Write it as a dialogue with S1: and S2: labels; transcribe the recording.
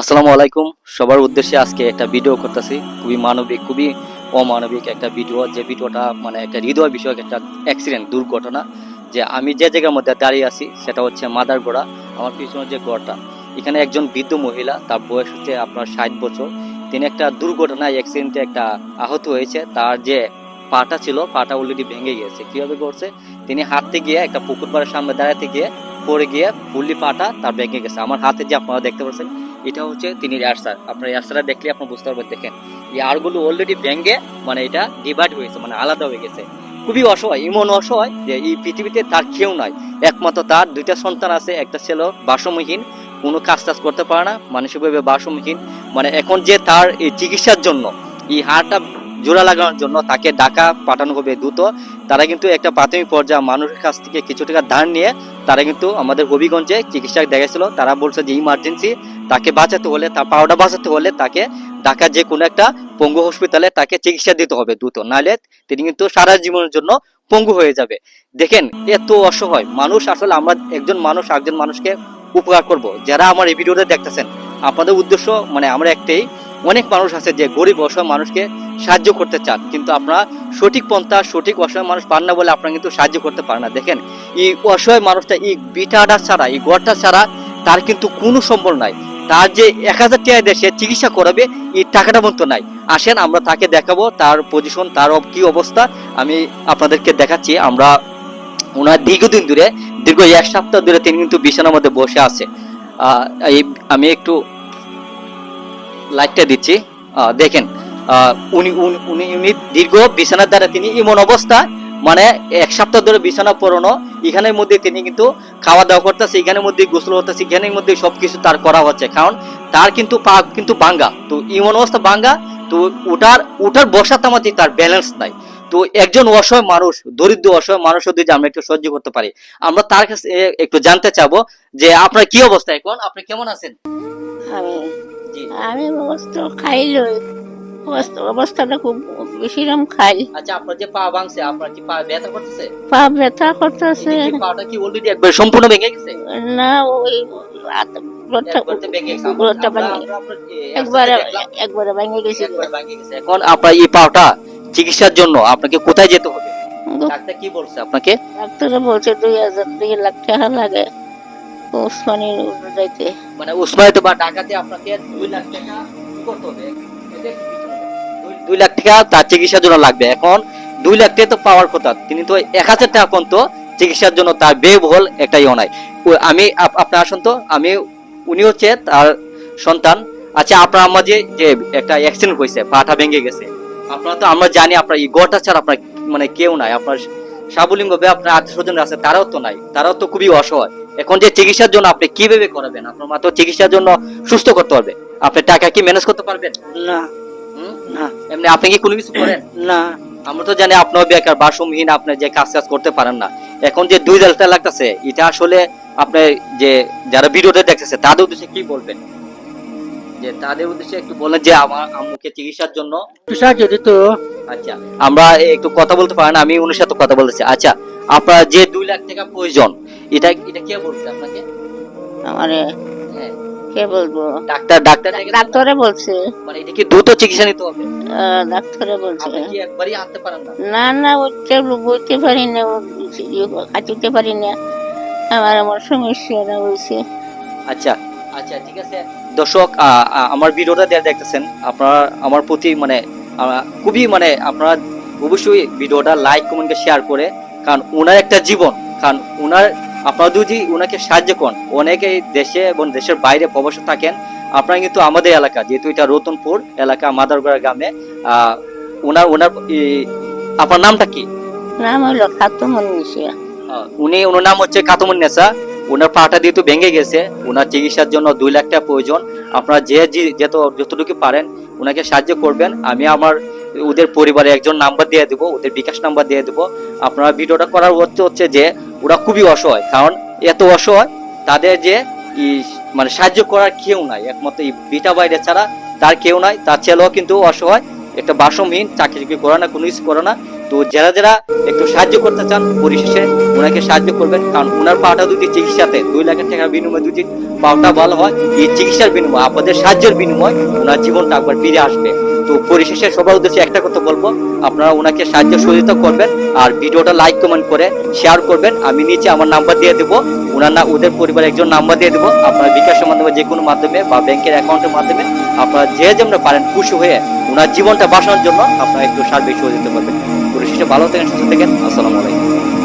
S1: আসসালামু আলাইকুম। সবার উদ্দেশ্যে আজকে একটা ভিডিও করতেছি। খুবই মানবিক, খুবই অমানবিক একটা ভিডিও যে ভিডিওটা মানে একটা হৃদয় বিষয়ক একটা অ্যাক্সিডেন্ট দুর্ঘটনা, যে আমি যে জায়গার মধ্যে দাঁড়িয়ে আছি, সেটা হচ্ছে মাদারগোড়া, আমার পিছনে যে গড়টা এখানে একজন বৃদ্ধ মহিলা, তার বয়স হচ্ছে আপনার ষাট বছর। তিনি একটা দুর্ঘটনায় অ্যাক্সিডেন্টে একটা আহত হয়েছে। তার যে পাটা ছিল, পাটা অলরেডি ভেঙে গিয়েছে। কীভাবে করছে? তিনি হাঁটতে গিয়ে একটা পুকুর পাড়ের সামনে দাঁড়াতে গিয়ে, পড়ে গিয়ে ফুললি পাটা তার ভেঙে গেছে। আমার হাতে যে আপনারা দেখতে পাচ্ছেন এটা হচ্ছে তিনি এয়ারসার আপনার এয়ারসারটা দেখলে আপনি বুঝতে পারবেন, দেখেন। এই আরগুলো অলরেডি ভেঙে মানে এটা ডিভাইড হয়েছে মানে আলাদা হয়ে গেছে। খুবই অসহায়, এমন অসহায় যে এই পৃথিবীতে তার কেউ নাই। একমাত্র তার, দুইটা সন্তান আছে, একটা ছিল, বাসমহীন, কোনো কাজ টাজ করতে পারে না মানসিকভাবে বাসমহীন। মানে এখন যে তার এই চিকিৎসার জন্য, এই হাড়টা জোড়া লাগানোর জন্য তাকে ঢাকা পাঠানো হবে দ্রুত, তারা কিন্তু একটা প্রাথমিক পর্যায়ে মানুষের কাছ থেকে কিছু টাকা ধার নিয়ে, তারা কিন্তু আমাদের হবিগঞ্জে চিকিৎসা দেখাইছিল। তারা বলছে যে ইমার্জেন্সি তাকে বাঁচাতে হলে, তার পাওয়াটা বাঁচাতে হলে তাকে ঢাকা যে কোনো একটা পঙ্গু হসপিটালে তাকে চিকিৎসা দিতে হবে দ্রুত। নাহলে তিনি কিন্তু সারা জীবনের জন্য পঙ্গু হয়ে যাবে। দেখেন, এত অসহায়। মানুষ আসলে আমরা একজন মানুষ একজন মানুষকে উপকার করব। যারা আমার এই ভিডিওটা দেখতেছেন, আপনাদের উদ্দেশ্য মানে আমরা একটাই, অনেক মানুষ আছে যে গরিব অসহায় মানুষকে সাহায্য করতে চান, কিন্তু আপনারা সঠিক পন্থা, সঠিক অসহায় মানুষ পান না বলে আপনারা কিন্তু সাহায্য করতে পারেন না। দেখেন, এই অসহায় মানুষটা, এই বিটাটা ছাড়া, এই গড়টা ছাড়া তার কিন্তু কোনো সম্বল নাই। তার যে এক হাজার টাকা সে চিকিৎসা করাবে, এই টাকাটা মতো নাই। আসেন, আমরা তাকে দেখাবো, তার পজিশন তার কি অবস্থা। আমি আপনাদেরকে দেখাচ্ছি, আমরা ওনার দীর্ঘদিন ধরে, দীর্ঘ এক সপ্তাহ ধরে তিনি কিন্তু বিছানার মধ্যে বসে আছে। আমি একটু লাইটটা দিচ্ছি। দেখেন উনি- উনি উনি দীর্ঘ বিছানার দ্বারা তিনি এমন অবস্থা মানে এক সপ্তাহ ধরে বিছানা পড়ানো এখানের মধ্যে তিনি কিন্তু খাওয়া দাওয়া করতেছে এখানের মধ্যে গোসল হতেছে এখানের মধ্যে সবকিছু তার করা হচ্ছে। কারণ তার কিন্তু পা কিন্তু বাঙ্গা। তো এমন অবস্থা বাঙ্গা তো ওটার ওটার বসা তামাতে তার ব্যালেন্স নাই। তো একজন অসহায় মানুষ দরিদ্র অসহায় মানুষ যদি আমরা একটু সহ্য করতে পারি। আমরা তার কাছে একটু জানতে চাবো যে আপনার কি অবস্থা এখন? আপনি কেমন আছেন?
S2: আমি আমি খাইল অবস্থাটা খুব বেশি রকম খাই।
S1: আচ্ছা আপনার যে পা ভাঙছে আপনার কি পা ব্যথা করতেছে?
S2: পা ব্যথা করতেছে।
S1: পাটা কি অলরেডি একবার সম্পূর্ণ ভেঙে গেছে?
S2: না ওই।
S1: এখন আপনার এই পাটা চিকিৎসার জন্য আপনাকে কোথায় যেতে হবে? ডাক্তার কি বলছে আপনাকে?
S2: ডাক্তারে বলছে দুই হাজার দুই লাখ টাকা লাগে যাইতে।
S1: মানে বা ঢাকাতে আপনাকে দুই লাখ টাকা করতে হবে। এটা কি কিছু না। দুই- লাখ টাকা তার চিকিৎসার জন্য লাগবে। এখন দুই লাখ টাকা তো পাওয়ার কথা। তিনি তো এক হাজার টাকা পর্যন্ত চিকিৎসার জন্য তার ব্যয়বহুল একটা ইয়ে নাই। আমি আপ- আপনি আসুন তো, আমি উনি হচ্ছে তার সন্তান। আচ্ছা আপনার আমার যে একটা অ্যাক্সিডেন্ট হয়েছে, পাটা ভেঙে গেছে। আপনারা তো আমরা জানি আপনার এই গড়টা ছাড়া আপনার মানে কেউ নাই। আপনার সাবলিঙ্গ ভাবে আপনার আত্মীয় স্বজন আছে, তারাও তো নাই। তারাও তো খুবই অসহায়। এখন যে চিকিৎসার জন্য আপনি কীভাবে করাবেন? আপনার মাত্র চিকিৎসার জন্য সুস্থ করতে হবে। আপনি টাকা কি ম্যানেজ করতে পারবেন?
S2: না? না।
S1: এমনি আপনি কি কোনো কিছু করেন?
S2: না।
S1: আমরা তো জানি আপনার বেকার বাসমহীন আপনি যে কাজ কাজ করতে পারেন না। এখন যে দুই হাজার টাকা লাগতেছে এটা আসলে আপনি যে যারা ভিডিওটা দেখতেছে তাদের উদ্দেশ্যে কি বলবেন? যে তাদের উদ্দেশ্যে একটু বলেন যে আমার আম্মুকে চিকিৎসার জন্য।
S3: সাহায্য দিত।
S1: আচ্ছা আমরা একটু কথা বলতে পারেন আমি উনার সাথে কথা বলতেছি। আচ্ছা আপনার যে দুই লাখ টাকা প্রয়োজন এটা এটা কে বলছে আপনাকে?
S2: আমারে কে বলব?
S1: ডাক্তার ডাক্তার
S2: ডাক্তারে বলছে।
S1: মানে এটা কি দ্রুত চিকিৎসা নিতে হবে।
S2: ডাক্তারে বলছে।
S1: আপনি কি একবারই আনতে পারেন না?
S2: না না উঠতে বইতে পারি না খাইতে পারি না। আমার আমার সমস্যাটা হয়েছে
S1: আচ্ছা আচ্ছা ঠিক আছে। দর্শক আমার ভিডিওটা দেয়া দেখতেছেন আপনারা আমার প্রতি মানে খুবই মানে আপনারা অবশ্যই ভিডিওটা লাইক কমেন্টকে শেয়ার করে কারণ ওনার একটা জীবন কারণ ওনার আপনারা যদি ওনাকে সাহায্য করেন। অনেকেই দেশে এবং দেশের বাইরে প্রবাসে থাকেন। আপনারা কিন্তু আমাদের এলাকা যেহেতু এটা রতনপুর এলাকা মাদারগড়া গ্রামে ওনার ওনার আপনার নামটা কি?
S2: নাম হলো খাতুমন
S1: উনি ওনার নাম হচ্ছে নেসা। ওনার পাটা দিয়ে তো ভেঙে গেছে ওনার চিকিৎসার জন্য দুই লাখ টাকা প্রয়োজন। আপনারা যে যে- যত যতটুকু পারেন ওনাকে সাহায্য করবেন। আমি আমার ওদের পরিবারে একজন নাম্বার দিয়ে দেবো ওদের বিকাশ নাম্বার দিয়ে দেবো। আপনারা ভিডিওটা করার অর্থ হচ্ছে যে ওরা খুবই অসহায়, কারণ এত অসহায়, তাদের যে মানে সাহায্য করার কেউ নাই, একমাত্র এই বিটা বাইরে ছাড়া তার কেউ নাই, তার ছেলেও কিন্তু অসহায়, একটা বাসমহীন চাকরি টাকরি করে না, কোনো কিছু করে না। তো যারা যারা একটু সাহায্য করতে চান, পরিশেষে ওনাকে সাহায্য করবেন, কারণ ওনার পাটা দুটি চিকিৎসাতে, দুই লাখ টাকার বিনিময়ে দুটি পাওটা ভালো হয়। এই চিকিৎসার বিনিময়, আপনাদের সাহায্যের বিনিময় ওনার জীবনটা একবার ফিরে আসবে। তো পরিশেষে সবার উদ্দেশ্যে একটা কথা বলব। আপনারা ওনাকে সাহায্য সহযোগিতা করবেন আর ভিডিওটা লাইক কমেন্ট করে শেয়ার করবেন। আমি নিচে আমার নাম্বার দিয়ে দেবো। ওনার না ওদের পরিবারের একজন নাম্বার দিয়ে দেবো। আপনারা বিকাশের মাধ্যমে যে কোনো মাধ্যমে বা ব্যাংকের অ্যাকাউন্টের মাধ্যমে আপনারা যে যেমন পারেন খুশি হয়ে ওনার জীবনটা বাঁচানোর জন্য আপনারা একটু সার্বিক সহযোগিতা করবেন। পরিশেষে ভালো থাকেন, সুস্থ থাকেন। আসসালামু আলাইকুম।